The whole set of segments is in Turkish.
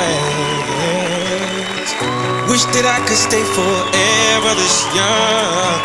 plans. Wish that I could stay forever this young.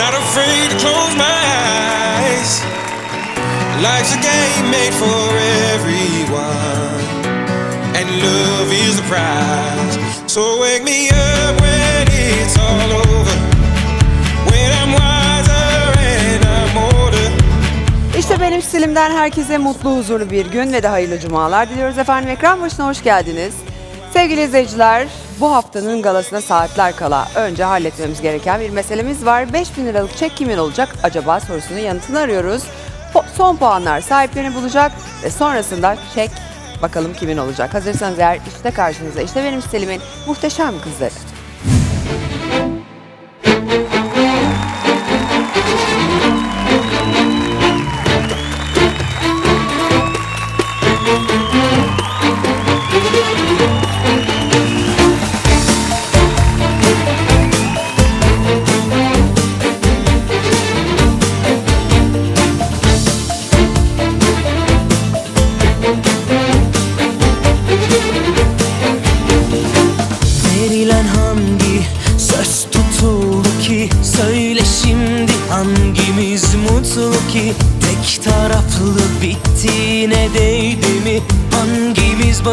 Not afraid to close my eyes. Life's a game made for everyone, and love is the prize. So wake me up when it's all over. İşte benim stilimden herkese mutlu, huzurlu bir gün ve de hayırlı cumalar diliyoruz efendim. Ekran başına hoş geldiniz. Sevgili izleyiciler, bu haftanın galasına saatler kala önce halletmemiz gereken bir meselemiz var. 5000 liralık çek kimin olacak acaba sorusunun yanıtını arıyoruz. Son puanlar sahiplerini bulacak ve sonrasında çek bakalım kimin olacak. Hazırsanız eğer işte karşınızda işte benim stilimin muhteşem kızları.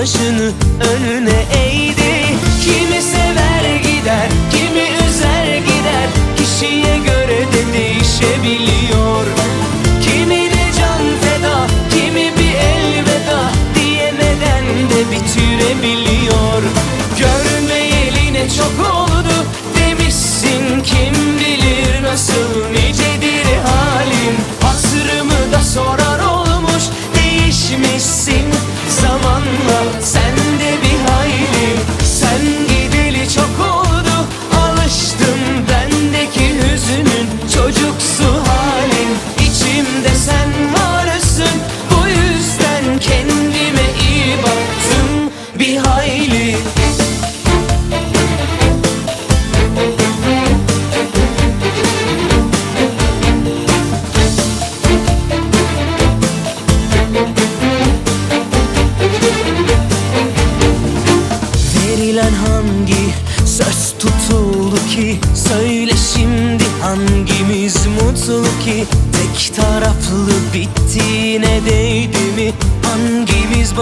başını önüne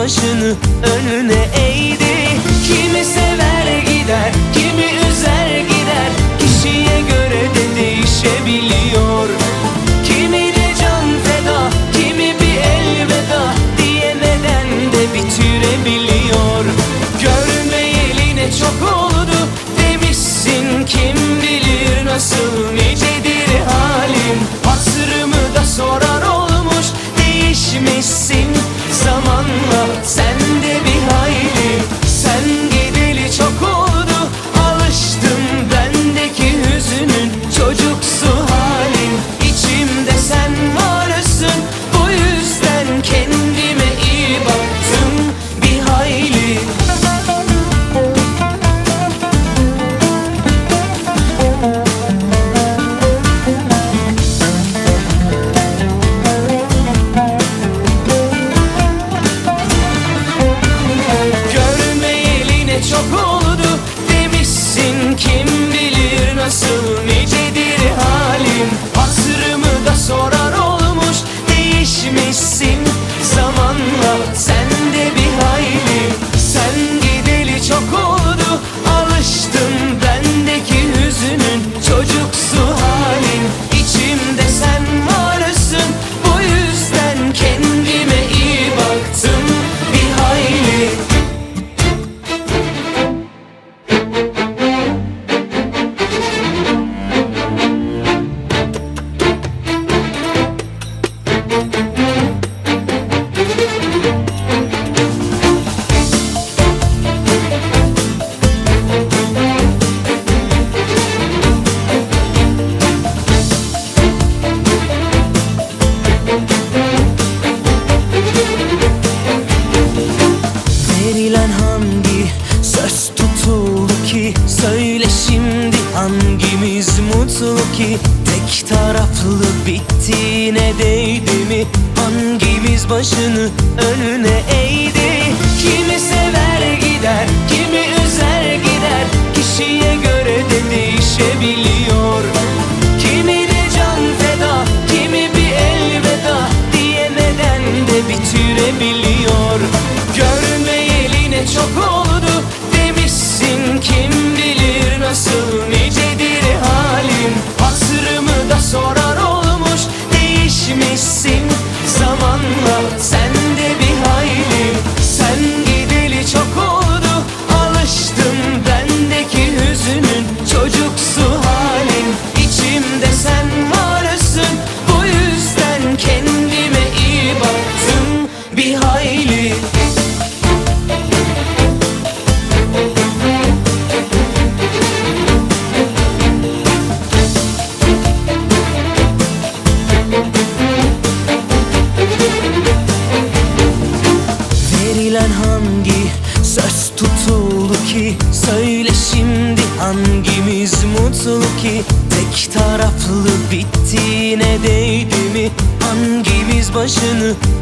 başını önüne eğdi. Başını önüne eğdi. Kimi sever gider Kimi üzer gider. Kişiye göre de değişebiliyor. Kimi de can feda Kimi bir elveda Diyemeden de bitirebiliyor? Görmeyeli ne çok oldu Demişsin kim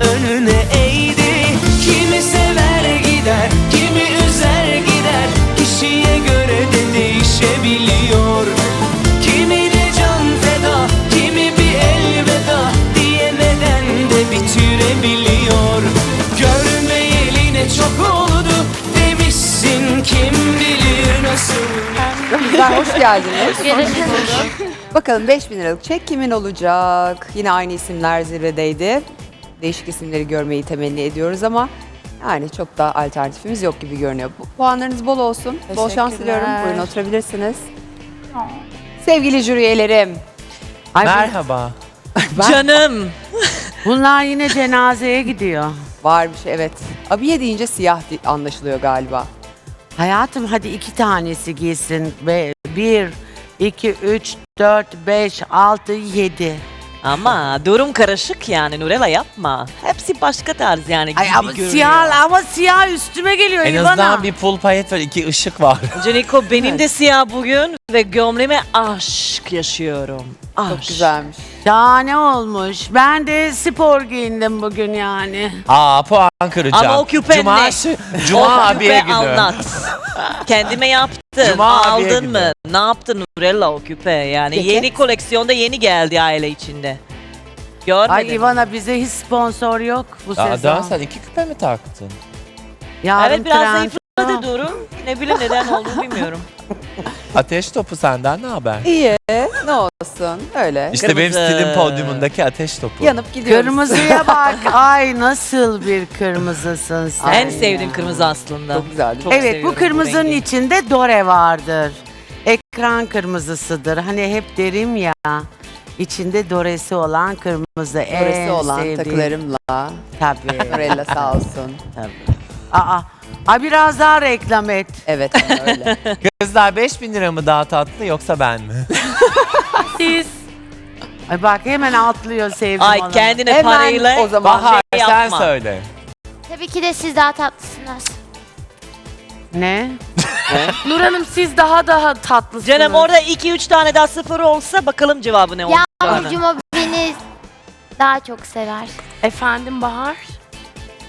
önüne eğdi. Kimi sever gider kimi üzer gider. Kişiye göre de değişebiliyor. Kimi de can feda kimi bir elveda Diyemeden de bitirebiliyor? Görmeyeli ne çok oldu Demişsin kim bilir nasıl? Güzel, hoş geldiniz. Bakalım 5000 liralık çek kimin olacak? Yine aynı isimler zirvedeydi. Değişik isimleri görmeyi temenni ediyoruz ama yani çok da alternatifimiz yok gibi görünüyor. Bu, puanlarınız bol olsun. Bol şans Teşekkürler. diliyorum. Buyurun oturabilirsiniz. Sevgili jüri üyelerim. Ay, bu- Merhaba. Canım. Bunlar yine cenazeye gidiyor. Var bir şey evet. Abiye deyince siyah di- anlaşılıyor galiba. Hayatım hadi iki tanesi giysin. Be bir, iki, üç, dört, beş, altı, yedi. Ama durum karışık yani Nurella yapma. Hepsi başka tarz yani gibi Ay ama görünüyor. siyah ama siyah üstüme geliyor En İvana. azından bir pul payet var, iki ışık var. Caniko benim de siyah bugün ve gömleğime aşk yaşıyorum. Çok güzelmiş. Şahane olmuş. Ben de spor giyindim bugün yani. Aa puan kıracağım. Ama o küpe Cuma, ne? Cuma O abiye küpe günü. anlat. Kendime yaptım. Cuma abiye Aldın mı? Ne yaptın Nurella o küpe? Yani Ceket. yeni koleksiyonda yeni geldi aile içinde. Görmedin Ay? Ivana bize hiç sponsor yok bu Aa, sezon. daha sen iki küpe mi taktın? Yarın Evet biraz trend- zayıfladı durum. Ne bileyim neden olduğunu bilmiyorum. Ateş topu senden ne haber? İyi. ne olsun. Öyle. İşte benim Kırmızı. stilim podyumundaki ateş topu. Yanıp gidiyoruz. Kırmızıya bak. Ay nasıl bir kırmızısın sen. en sevdiğim kırmızı aslında. Çok güzeldi. Çok evet seviyorum bu kırmızının rengi. içinde dore vardır. Ekran kırmızısıdır. Hani hep derim ya. içinde doresi olan kırmızı. Orası en olan sevdiğim. takılarımla. Tabii. Nurella sağ olsun. tabii. Aa, Aa, biraz daha reklam et. Evet öyle. Kızlar 5000 lira mı daha tatlı yoksa ben mi? Siz. Ay bak hemen atlıyor sevdim Ay onu. kendine Hemen parayla o zaman Bahar şey sen yapma. söyle. Tabii ki de siz daha tatlısınız. Ne? Nur Hanım siz daha daha tatlısınız. Canım orada 2-3 tane daha sıfır olsa bakalım cevabı ne olacağını. Yağmurcuğum o beni daha çok sever. Efendim Bahar?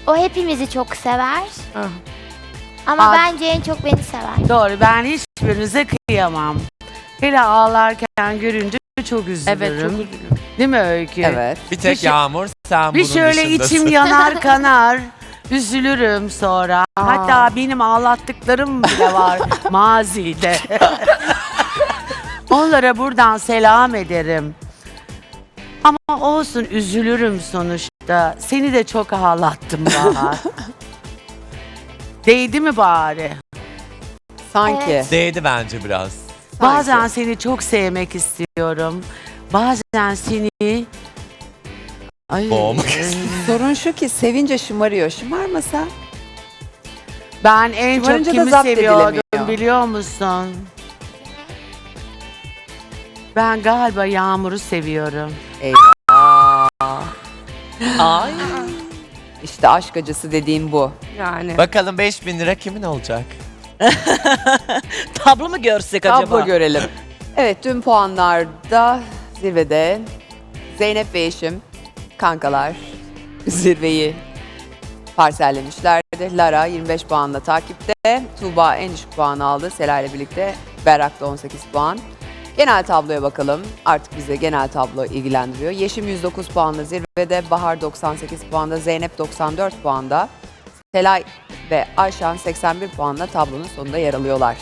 O hepimizi çok sever. Ah. Ama Aa. bence en çok beni sever. Doğru ben hiçbirinize kıyamam. Hele ağlarken görünce çok üzülürüm. Evet çok üzülüyorum. Değil mi Öykü? evet. Bir tek Bir şey- Yağmur sen Bir bunun şöyle dışındasın. içim yanar kanar. Üzülürüm sonra. Hatta benim ağlattıklarım bile var mazide. Onlara buradan selam ederim. Ama olsun üzülürüm sonuçta. Seni de çok ağlattım Bahar. Değdi mi bari? Sanki. Evet. Değdi bence biraz. Bazen seni çok sevmek istiyorum. Bazen seni... Ay, Boğmak Sorun şu ki sevince şımarıyor. Şımarmasa Ben en çok Şımarınca da kimi zapt seviyordum edilemiyor. biliyor musun? Ben galiba Yağmur'u seviyorum. eyvah. Ay. İşte aşk acısı dediğim bu. Yani. Bakalım 5000 lira kimin olacak? Tablo mu görsek acaba? Tablo görelim. Evet tüm puanlarda zirvede Zeynep ve eşim kankalar zirveyi parsellemişlerdi. Lara 25 puanla takipte. Tuğba en düşük puanı aldı. Sela ile birlikte Berrak da 18 puan. Genel tabloya bakalım. Artık bize genel tablo ilgilendiriyor. Yeşim 109 puanla zirvede, Bahar 98 puanda, Zeynep 94 puanda. Selay ve Ayşan 81 puanla tablonun sonunda yer alıyorlar.